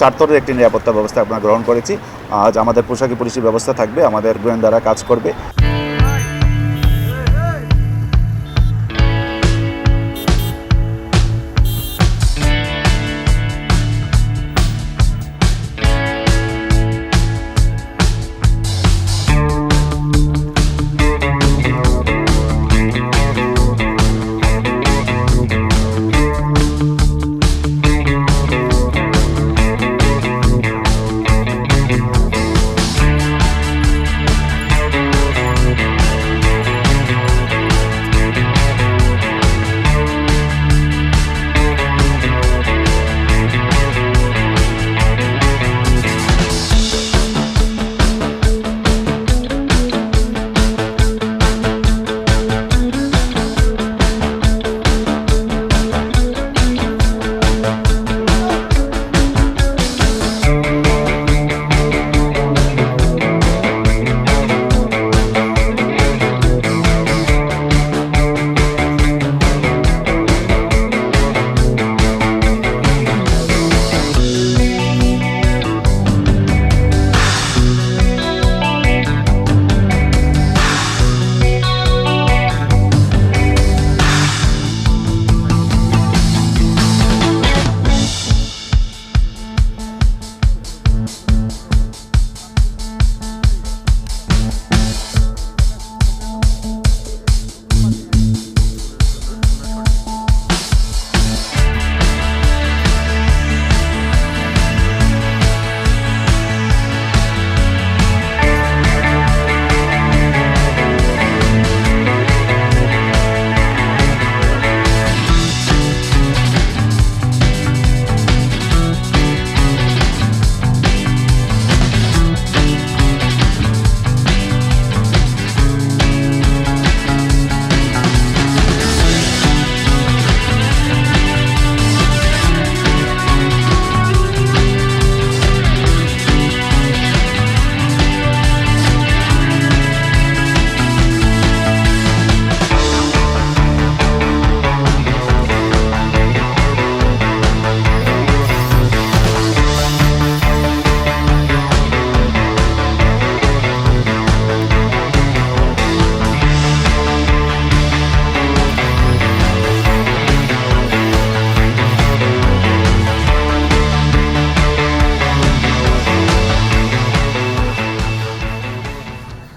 চারতরের একটি নিরাপত্তা ব্যবস্থা আমরা গ্রহণ করেছি। আজ আমাদের পোশাকি পুলিশের ব্যবস্থা থাকবে, আমাদের গোয়েন্দারা কাজ করবে।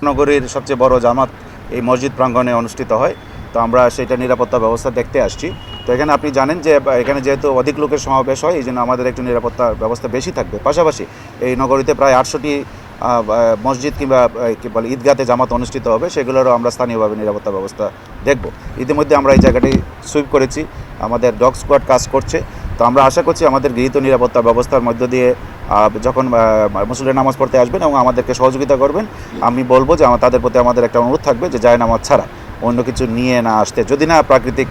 নগরীর সবচেয়ে বড় জামাত এই মসজিদ প্রাঙ্গণে অনুষ্ঠিত হয়। তো আমরা সেটা নিরাপত্তা ব্যবস্থা দেখতে আসছি। তো এখানে আপনি জানেন যে, এখানে যেহেতু অধিক লোকের সমাবেশ হয় এই জন্য আমাদের একটু নিরাপত্তা ব্যবস্থা বেশি থাকবে। পাশাপাশি এই নগরীতে প্রায় আটশোটি মসজিদ কিংবা কি বলে, ঈদগাতে জামাত অনুষ্ঠিত হবে, সেগুলোরও আমরা স্থানীয়ভাবে নিরাপত্তা ব্যবস্থা দেখব। ইতিমধ্যে আমরা এই জায়গাটি সুইপ করেছি। আমাদের ডগ স্কোয়াড কাজ করছে। তো আমরা আশা করছি আমাদের গৃহীত নিরাপত্তা ব্যবস্থার মধ্য দিয়ে যখন মুসলিম নামাজ পড়তে আসবেন এবং আমাদেরকে সহযোগিতা করবেন, আমি বলব যে আমার, তাদের প্রতি আমাদের একটা অনুরোধ থাকবে যে যায় নামাজ ছাড়া, অন্য কিছু নিয়ে না আসতে। যদি না প্রাকৃতিক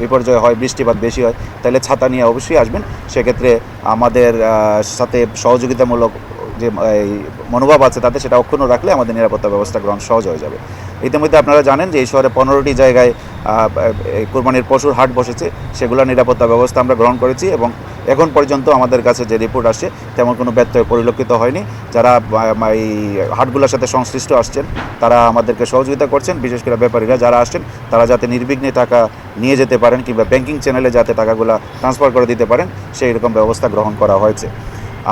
বিপর্যয় হয়, বৃষ্টিপাত বেশি হয়, তাহলে ছাতা নিয়ে অবশ্যই আসবেন। সেক্ষেত্রে আমাদের সাথে সহযোগিতামূলক যে এই মনোভাব আছে তাতে সেটা অক্ষুণ্ণ রাখলে আমাদের নিরাপত্তা ব্যবস্থা গ্রহণ সহজ হয়ে যাবে। ইতিমধ্যে আপনারা জানেন যে এই শহরে পনেরোটি জায়গায় কোরবানির পশুর হাট বসেছে সেগুলোর নিরাপত্তা ব্যবস্থা আমরা গ্রহণ করেছি এবং এখন পর্যন্ত আমাদের কাছে যে রিপোর্ট আসছে তেমন কোনো ব্যত্যয় পরিলক্ষিত হয়নি। যারা এই হাটগুলোর সাথে সংশ্লিষ্ট আসছেন, তারা আমাদেরকে সহযোগিতা করছেন, বিশেষ করে ব্যাপারীরা যারা আসছেন, তারা যাতে নির্বিঘ্নে টাকা নিয়ে যেতে পারেন কিংবা ব্যাংকিং চ্যানেলে যাতে টাকাগুলো ট্রান্সফার করে দিতে পারেন, সেই রকম ব্যবস্থা গ্রহণ করা হয়েছে।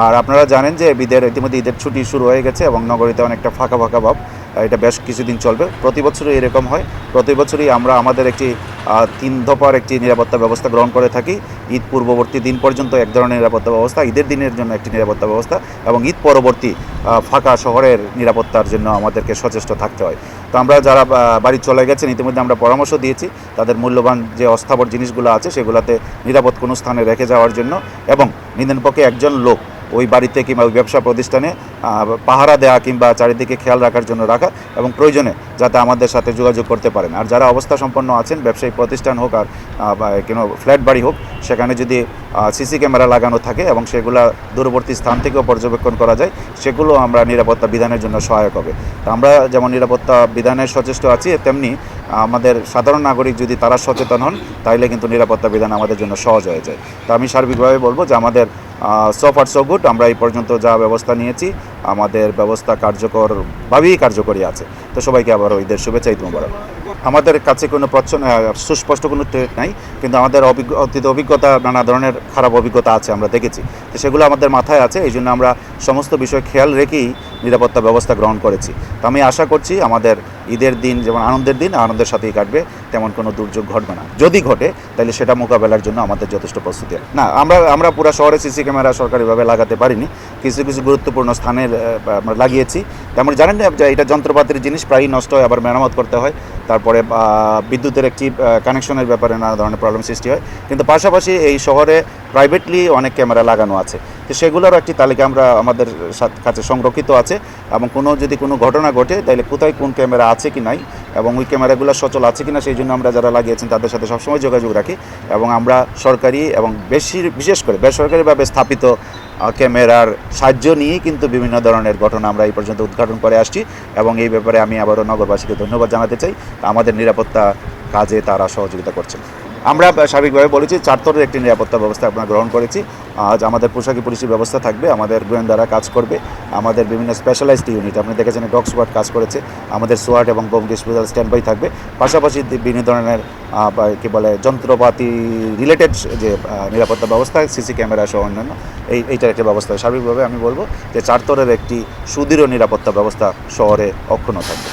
আর আপনারা জানেন যে ঈদের, ইতিমধ্যে ঈদের ছুটি শুরু হয়ে গেছে এবং নগরীতে অনেকটা ফাঁকা ফাঁকা ভাব। এটা বেশ কিছুদিন চলবে। প্রতি বছরই এরকম হয়। প্রতি বছরই আমরা আমাদের একটি তিন দফার একটি নিরাপত্তা ব্যবস্থা গ্রহণ করে থাকি। ঈদ পূর্ববর্তী দিন পর্যন্ত এক ধরনের নিরাপত্তা ব্যবস্থা, ঈদের দিনের জন্য একটি নিরাপত্তা ব্যবস্থা এবং ঈদ পরবর্তী ফাঁকা শহরের নিরাপত্তার জন্য আমাদেরকে সচেষ্ট থাকতে হয়। তো আমরা যারা বাড়ি চলে গেছেন, ইতিমধ্যে আমরা পরামর্শ দিয়েছি তাদের মূল্যবান যে অস্থাবর জিনিসগুলো আছে সেগুলোতে নিরাপদ কোনো স্থানে রেখে যাওয়ার জন্য এবং নিদেন পক্ষে একজন লোক ওই বাড়িতে কিংবা ওই ব্যবসা প্রতিষ্ঠানে পাহারা দেওয়া কিংবা চারিদিকে খেয়াল রাখার জন্য রাখা এবং প্রয়োজনে যাতে আমাদের সাথে যোগাযোগ করতে পারেন। আর যারা অবস্থা সম্পন্ন আছেন, ব্যবসায়িক প্রতিষ্ঠান হোক আর কোনো ফ্ল্যাট বাড়ি হোক, সেখানে যদি সিসি ক্যামেরা লাগানো থাকে এবং সেগুলা দূরবর্তী স্থান থেকেও পর্যবেক্ষণ করা যায়, সেগুলো আমরা নিরাপত্তা বিধানের জন্য সহায়ক হবে। তো আমরা যেমন নিরাপত্তা বিধানের সচেষ্ট আছি, তেমনি, আমাদের সাধারণ নাগরিক যদি তারা সচেতন হন, তাইলে কিন্তু নিরাপত্তা বিধান আমাদের জন্য সহজ হয়ে যায়। তো আমি সার্বিকভাবে বলব যে আমাদের সো সো গুড আমরা এই পর্যন্ত যা ব্যবস্থা নিয়েছি। আমাদের ব্যবস্থা কার্যকরভাবেই কার্যকরী আছে। তো সবাইকে আবার ঈদের শুভেচ্ছা ঈদ মোবারক। আমাদের কাছে কোনো প্রচ্ছন্ন সুস্পষ্ট কোনো নাই কিন্তু আমাদের অভিজ্ঞ অতীত অভিজ্ঞতা নানা ধরনের খারাপ অভিজ্ঞতা আছে আমরা দেখেছি। তো সেগুলো আমাদের মাথায় আছে এই জন্য আমরা সমস্ত বিষয় খেয়াল রেখেই নিরাপত্তা ব্যবস্থা গ্রহণ করেছি। তো আমি আশা করছি আমাদের ঈদের দিন যেমন আনন্দের দিন আনন্দের সাথেই কাটবে তেমন কোনো দুর্যোগ ঘটবে না। যদি ঘটে তাহলে সেটা মোকাবেলার জন্য আমাদের যথেষ্ট প্রস্তুতি না আমরা আমরা পুরো শহরে সিসি ক্যামেরা সরকারিভাবে লাগাতে পারিনি। কিছু কিছু গুরুত্বপূর্ণ স্থানে আহ, আমরা লাগিয়েছি। তেমন জানেন যে এটা যন্ত্রপাতির জিনিস, প্রায়ই নষ্ট হয়, আবার মেরামত করতে হয়। তারপরে বিদ্যুতের একটি কানেকশনের ব্যাপারে নানা ধরনের প্রবলেম সৃষ্টি হয়। কিন্তু পাশাপাশি এই শহরে প্রাইভেটলি অনেক ক্যামেরা লাগানো আছে। তো সেগুলোরও একটি তালিকা আমরা আমাদের কাছে সংরক্ষিত আছে এবং কোনো যদি কোনো ঘটনা ঘটে তাহলে কোথায় কোন ক্যামেরা আছে কি নাই এবং ওই ক্যামেরাগুলো সচল আছে কিনা সেই জন্য আমরা যারা লাগিয়েছেন তাদের সাথে সবসময় যোগাযোগ রাখি এবং আমরা সরকারি এবং বেশি বিশেষ করে বেসরকারিভাবে স্থাপিত ক্যামেরার সাহায্য নিয়েই কিন্তু বিভিন্ন ধরনের ঘটনা আমরা এই পর্যন্ত উদ্ঘাটন করে আসছি এবং এই ব্যাপারে আমি আবারও নগরবাসীকে ধন্যবাদ জানাতে চাই। আমাদের নিরাপত্তা কাজে তারা সহযোগিতা করছেন। আমরা স্বাভাবিকভাবে বলেছি চারতরের একটি নিরাপত্তা ব্যবস্থা আমরা গ্রহণ করেছি। আজ আমাদের পোশাকি পুলিশের ব্যবস্থা থাকবে, আমাদের গোয়েন্দারা কাজ করবে, আমাদের বিভিন্ন স্পেশালাইজড ইউনিট আপনি দেখেছেন ডগ স্কোয়াড কাজ করেছে, আমাদের সোয়াট এবং বোম ডিসপোজাল স্ট্যান্ড বাই থাকবে। পাশাপাশি বিভিন্ন ধরনের কী বলে, যন্ত্রপাতি রিলেটেড যে নিরাপত্তা ব্যবস্থা, সিসি ক্যামেরা সহ অন্যান্য, এই, এইটার একটা ব্যবস্থা। সার্বিকভাবে আমি বলব যে চারতরের একটি সুদৃঢ় নিরাপত্তা ব্যবস্থা শহরে অক্ষুণ্ণ থাকবে।